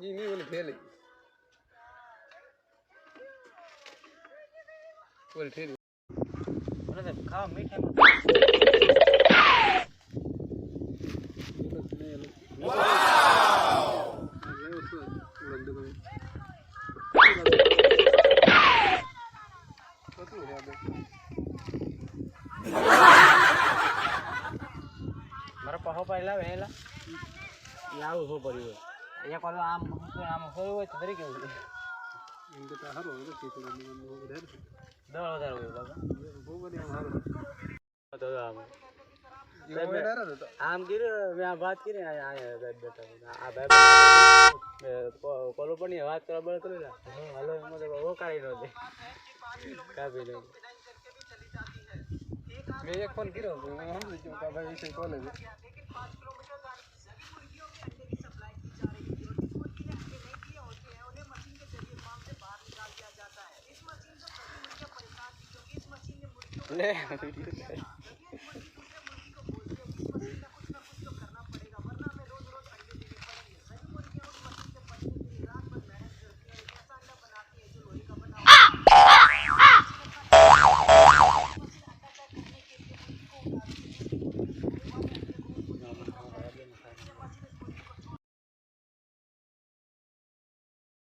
થેલી પૂરી થેલી મને તો ખાવા મારા પહો પહેલા વહેલા લાવું હો પડ્યું? એક વાર આમ આમ હોય હોય તો ફરી કેવું દળ વધારે હોય બાબા તો આમ આમ કીધું મેં આ વાત કરી આ આ ભાઈ કોલો પણ વાત કરવા બળ કરી હાલો એમાં તો કાઢી નો દે કાપી દઉં મેં એક ફોન કર્યો હું સમજી ગયો કે આ 嘞。